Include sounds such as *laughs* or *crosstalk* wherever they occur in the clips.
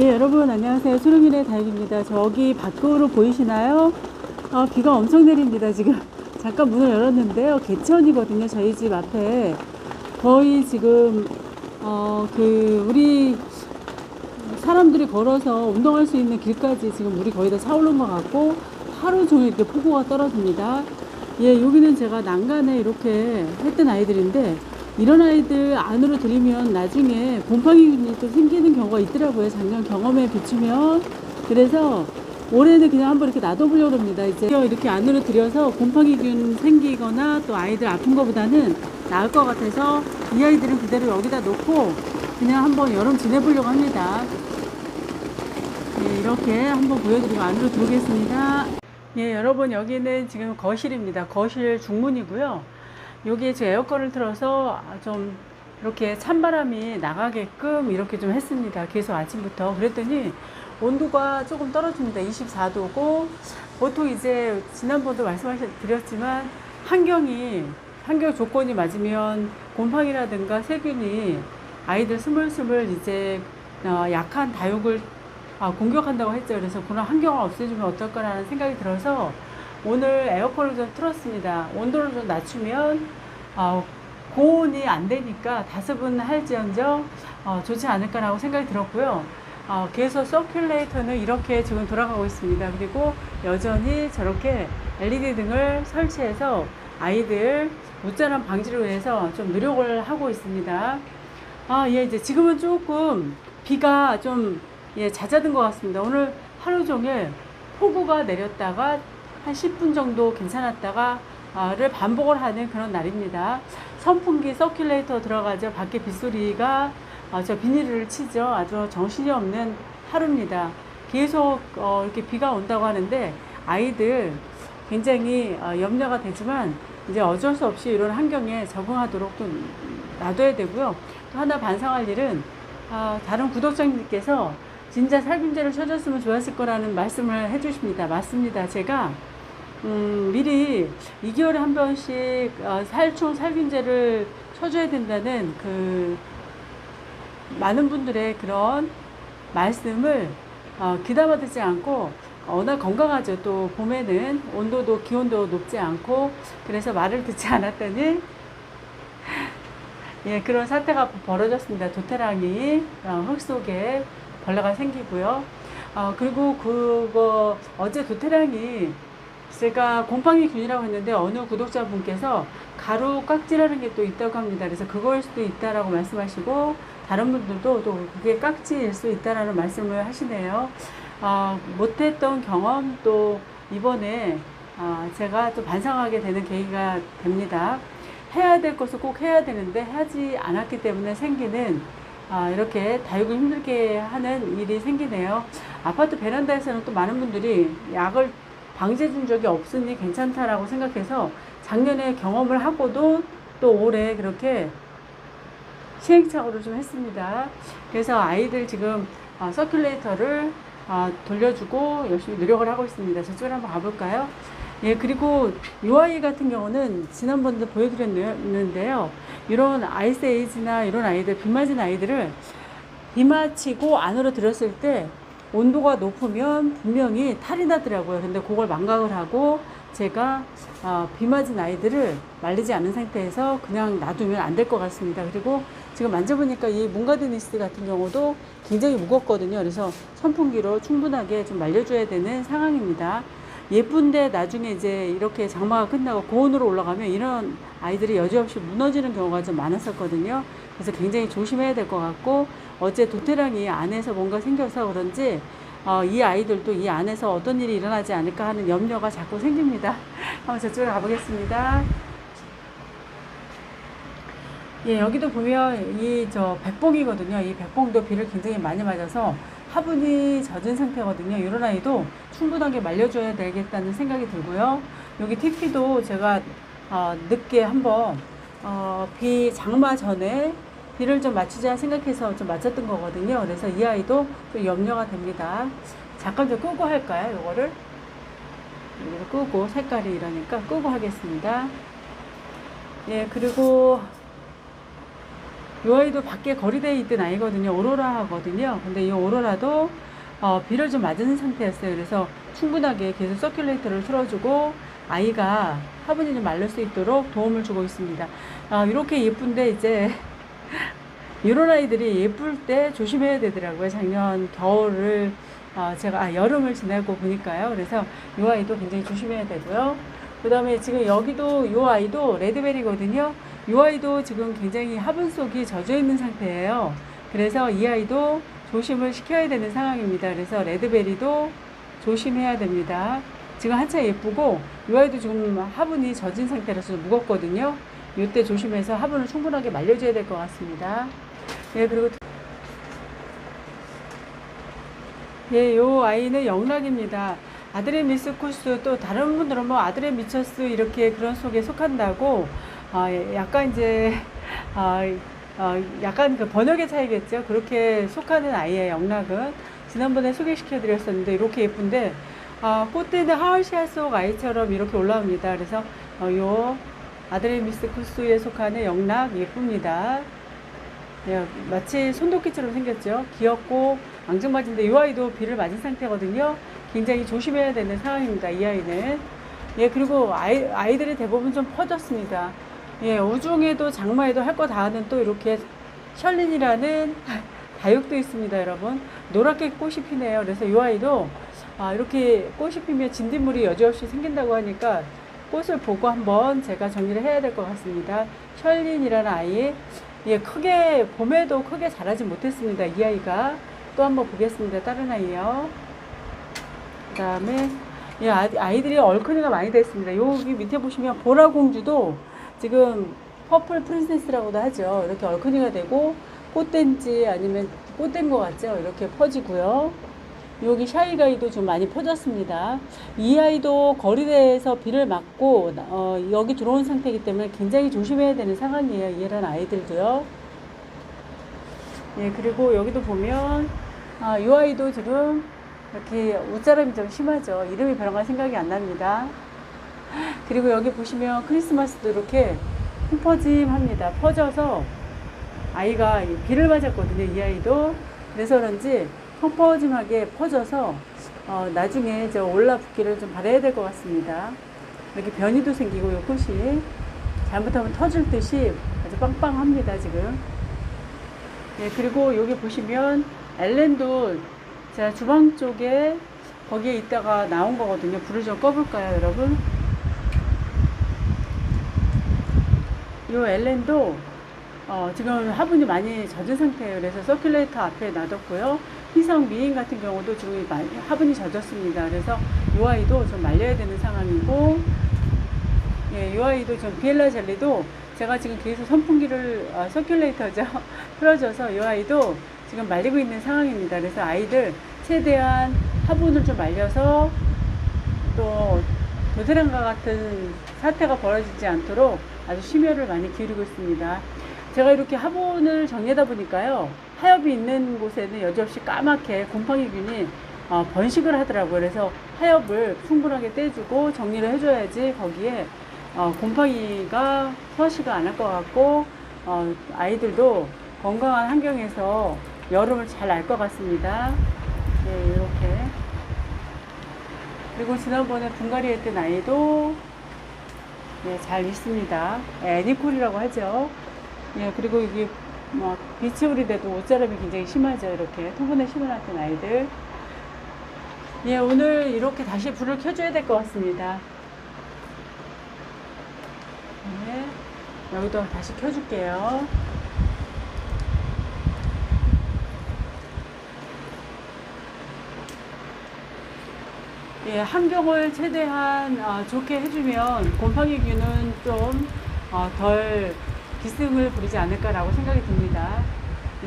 예, 여러분 안녕하세요. 수lum인의 다육입니다. 저기 밖으로 보이시나요? 아, 비가 엄청 내립니다. 지금 *laughs* 잠깐 문을 열었는데요. 개천이거든요. 저희 집 앞에 거의 지금 어, 그 우리 사람들이 걸어서 운동할 수 있는 길까지 지금 물이 거의 다 차오른 것 같고 하루 종일 이렇게 폭우가 떨어집니다. 예, 여기는 제가 난간에 이렇게 했던 아이들인데 이런 아이들 안으로 들이면 나중에 곰팡이균이 또 생기는 경우가 있더라고요. 작년 경험에 비추면. 그래서 올해는 그냥 한번 이렇게 놔둬보려고 합니다. 이제 이렇게 안으로 들여서 곰팡이균 생기거나 또 아이들 아픈 것보다는 나을 것 같아서 이 아이들은 그대로 여기다 놓고 그냥 한번 여름 지내보려고 합니다. 네, 이렇게 한번 보여드리고 안으로 들어오겠습니다. 예, 여러분 여기는 지금 거실입니다. 거실 중문이고요. 여기에 제 에어컨을 틀어서 좀 이렇게 찬바람이 나가게끔 이렇게 좀 했습니다. 계속 아침부터. 그랬더니 온도가 조금 떨어집니다. 24도고 보통 이제 지난번도 말씀드렸지만 환경이 환경 조건이 맞으면 곰팡이라든가 세균이 아이들 스물스물 이제 어, 약한 다육을 아, 공격한다고 했죠. 그래서 그런 환경을 없애주면 어떨까라는 생각이 들어서 오늘 에어컨을 좀 틀었습니다. 온도를 좀 낮추면 어, 고온이 안 되니까 다습은 할지언정 어, 좋지 않을까라고 생각이 들었고요. 어, 계속 서큘레이터는 이렇게 지금 돌아가고 있습니다. 그리고 여전히 저렇게 LED 등을 설치해서 아이들 웃자람 방지를 위해서 좀 노력을 하고 있습니다. 아, 예, 이제 지금은 조금 비가 좀 예, 잦아든 것 같습니다. 오늘 하루 종일 폭우가 내렸다가 한 10분 정도 괜찮았다가를 반복을 하는 그런 날입니다. 선풍기 서큘레이터 들어가죠. 밖에 빗소리가 어, 저 비닐을 치죠. 아주 정신이 없는 하루입니다. 계속 어, 이렇게 비가 온다고 하는데 아이들 굉장히 어, 염려가 되지만 이제 어쩔 수 없이 이런 환경에 적응하도록 좀 놔둬야 되고요. 또 하나 반성할 일은 아, 다른 구독자님께서 진짜 살균제를 쳐줬으면 좋았을 거라는 말씀을 해주십니다. 맞습니다. 제가 음, 미리 2개월에 한 번씩 어, 살충 살균제를 쳐줘야 된다는 그 많은 분들의 그런 말씀을 어, 귀담아 듣지 않고 워낙 건강하죠. 또 봄에는 온도도 기온도 높지 않고 그래서 말을 듣지 않았더니 *laughs* 예 그런 사태가 벌어졌습니다. 도태랑이 어, 흙 속에 벌레가 생기고요. 어, 그리고 그거 어제 도태랑이 제가 곰팡이 균이라고 했는데 어느 구독자분께서 가루 깍지라는 게 또 있다고 합니다. 그래서 그거일 수도 있다라고 말씀하시고 다른 분들도 또 그게 깍지일 수 있다라는 말씀을 하시네요. 어, 못했던 경험 또 이번에 어, 제가 또 반성하게 되는 계기가 됩니다. 해야 될 것을 꼭 해야 되는데 하지 않았기 때문에 생기는 아, 이렇게 다육을 힘들게 하는 일이 생기네요. 아파트 베란다에서는 또 많은 분들이 약을 방지해 준 적이 없으니 괜찮다라고 생각해서 작년에 경험을 하고도 또 올해 그렇게 시행착오를 좀 했습니다. 그래서 아이들 지금 어, 서큘레이터를 어, 돌려주고 열심히 노력을 하고 있습니다. 저쪽으로 한번 가볼까요? 예, 그리고 이 아이 같은 경우는 지난번도 보여드렸는데요. 이런 아이스 에이지나 이런 아이들, 비 맞은 아이들을 비 맞히고 안으로 들었을 때 온도가 높으면 분명히 탈이 나더라고요. 근데 그걸 망각을 하고 제가 어, 비 맞은 아이들을 말리지 않은 상태에서 그냥 놔두면 안 될 것 같습니다. 그리고 지금 만져보니까 이 몽가드니스 같은 경우도 굉장히 무겁거든요. 그래서 선풍기로 충분하게 좀 말려줘야 되는 상황입니다. 예쁜데 나중에 이제 이렇게 장마가 끝나고 고온으로 올라가면 이런 아이들이 여지없이 무너지는 경우가 좀 많았었거든요. 그래서 굉장히 조심해야 될 것 같고 어제 도태랑이 안에서 뭔가 생겨서 그런지 어, 이 아이들도 이 안에서 어떤 일이 일어나지 않을까 하는 염려가 자꾸 생깁니다. *laughs* 한번 저쪽으로 가보겠습니다. 예, 여기도 보면 이 저 백봉이거든요. 이 백봉도 비를 굉장히 많이 맞아서 화분이 젖은 상태거든요. 이런 아이도 충분하게 말려줘야 되겠다는 생각이 들고요. 여기 티피도 제가 어, 늦게 한번 어, 비 장마 전에 비를 좀 맞추자 생각해서 좀 맞췄던 거거든요. 그래서 이 아이도 좀 염려가 됩니다. 잠깐 좀 끄고 할까요? 요거를 이걸 끄고 색깔이 이러니까 끄고 하겠습니다. 예, 그리고 이 아이도 밖에 거리대에 있던 아이거든요. 오로라 하거든요. 근데 이 오로라도 어, 비를 좀 맞은 상태였어요. 그래서 충분하게 계속 서큘레이터를 틀어주고 아이가 화분이 좀 마를 수 있도록 도움을 주고 있습니다. 아, 이렇게 예쁜데 이제 이런 아이들이 예쁠 때 조심해야 되더라고요. 작년 겨울을 어, 제가 아, 여름을 지나고 보니까요. 그래서 이 아이도 굉장히 조심해야 되고요. 그 다음에 지금 여기도 이 아이도 레드베리거든요. 이 아이도 지금 굉장히 화분 속이 젖어 있는 상태예요. 그래서 이 아이도 조심을 시켜야 되는 상황입니다. 그래서 레드베리도 조심해야 됩니다. 지금 한차 예쁘고 이 아이도 지금 화분이 젖은 상태라서 좀 무겁거든요. 이때 조심해서 화분을 충분하게 말려줘야 될 것 같습니다. 예, 그리고 예, 요 아이는 영락입니다. 아드레미스쿠스 또 다른 분들은 뭐 아드레미처스 이렇게 그런 속에 속한다고 아, 예, 약간 이제 아, 어, 약간 그 번역의 차이겠죠. 그렇게 속하는 아이의 영락은 지난번에 소개시켜 드렸었는데 이렇게 예쁜데 아, 꽃대는 하얼시아 속 아이처럼 이렇게 올라옵니다. 그래서 어, 요 아드레미스쿠스에 속하는 영락 예쁩니다. 네, 마치 손도끼처럼 생겼죠. 귀엽고 앙증맞은데 이 아이도 비를 맞은 상태거든요. 굉장히 조심해야 되는 상황입니다. 이 아이는. 예, 그리고 아이, 아이들이 대부분 좀 퍼졌습니다. 예, 우중에도 장마에도 할 거 다 하는 또 이렇게 셜린이라는 *laughs* 다육도 있습니다, 여러분. 노랗게 꽃이 피네요. 그래서 이 아이도 아, 이렇게 꽃이 피면 진딧물이 여지없이 생긴다고 하니까 꽃을 보고 한번 제가 정리를 해야 될 것 같습니다. 셜린이라는 아이. 예, 크게, 봄에도 크게 자라지 못했습니다. 이 아이가. 또 한번 보겠습니다. 다른 아이요. 그 다음에, 예, 아- 아이들이 얼큰이가 많이 됐습니다. 여기 밑에 보시면 보라공주도 지금 퍼플 프린세스라고도 하죠. 이렇게 얼큰이가 되고, 꽃된지 아니면 꽃된 것 같죠. 이렇게 퍼지고요. 여기 샤이가이도 좀 많이 퍼졌습니다. 이 아이도 거리대에서 비를 맞고 어, 여기 들어온 상태이기 때문에 굉장히 조심해야 되는 상황이에요. 이런 아이들도요. 예, 그리고 여기도 보면 아, 이 아이도 지금 이렇게 옷자람이 좀 심하죠. 이름이 별로 생각이 안 납니다. 그리고 여기 보시면 크리스마스도 이렇게 흠퍼짐합니다. 퍼져서 아이가 비를 맞았거든요. 이 아이도. 그래서 그런지 펑퍼짐하게 퍼져서 어, 나중에 저 올라붙기를 좀 바라야 될 것 같습니다. 이렇게 변이도 생기고 요 꽃이 잘못하면 터질 듯이 아주 빵빵합니다 지금. 예 그리고 여기 보시면 엘렌도 제가 주방 쪽에 거기에 있다가 나온 거거든요. 불을 좀 꺼볼까요, 여러분? 이 엘렌도 어, 지금 화분이 많이 젖은 상태예요. 그래서 서큘레이터 앞에 놔뒀고요. 희성 미인 같은 경우도 지금 많이- 화분이 젖었습니다. 그래서 이 아이도 좀 말려야 되는 상황이고, 예, 이 아이도 좀 비엘라 젤리도 제가 지금 계속 선풍기를 아, 서큘레이터죠 *laughs* 틀어줘서 이 아이도 지금 말리고 있는 상황입니다. 그래서 아이들 최대한 화분을 좀 말려서 또 도테랑과 같은 사태가 벌어지지 않도록 아주 심혈을 많이 기울이고 있습니다. 제가 이렇게 화분을 정리하다 보니까요. 하엽이 있는 곳에는 여지없이 까맣게 곰팡이균이 어, 번식을 하더라고요. 그래서 하엽을 충분하게 떼주고 정리를 해줘야지 거기에 어, 곰팡이가 서식을 안 할 것 같고 어, 아이들도 건강한 환경에서 여름을 잘 알 것 같습니다. 네, 이렇게. 그리고 지난번에 분갈이 했던 아이도 네, 잘 있습니다. 애니콜이라고 하죠. 예, 그리고 여기 뭐 비치우리대도 옷자람이 굉장히 심하죠. 이렇게 토분에 심어놨던 아이들. 예, 오늘 이렇게 다시 불을 켜줘야 될 것 같습니다. 네, 여기도 다시 켜줄게요. 예, 환경을 최대한 어, 좋게 해주면 곰팡이균은 좀 어, 덜 기승을 부리지 않을까라고 생각이 듭니다.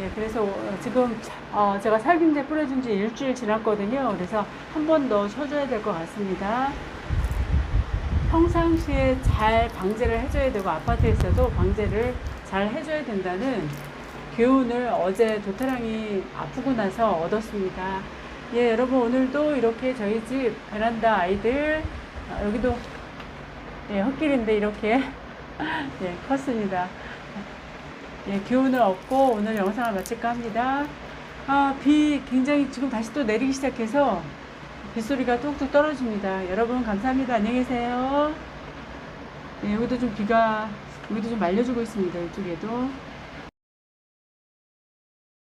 예, 그래서 어, 지금 어, 제가 살균제 뿌려준 지 일주일 지났거든요. 그래서 한 번 더 쳐줘야 될 것 같습니다. 평상시에 잘 방제를 해줘야 되고 아파트에서도 방제를 잘 해줘야 된다는 교훈을 어제 도태랑이 아프고 나서 얻었습니다. 예, 여러분 오늘도 이렇게 저희 집 베란다 아이들 아, 여기도 예, 흙길인데 이렇게 *laughs* 예, 컸습니다. 예, 기운을 얻고 오늘 영상을 마칠까 합니다. 아, 비 굉장히 지금 다시 또 내리기 시작해서 빗소리가 뚝뚝 떨어집니다. 여러분 감사합니다. 안녕히 계세요. 예, 여기도 좀 비가 여기도 좀 말려주고 있습니다. 이쪽에도.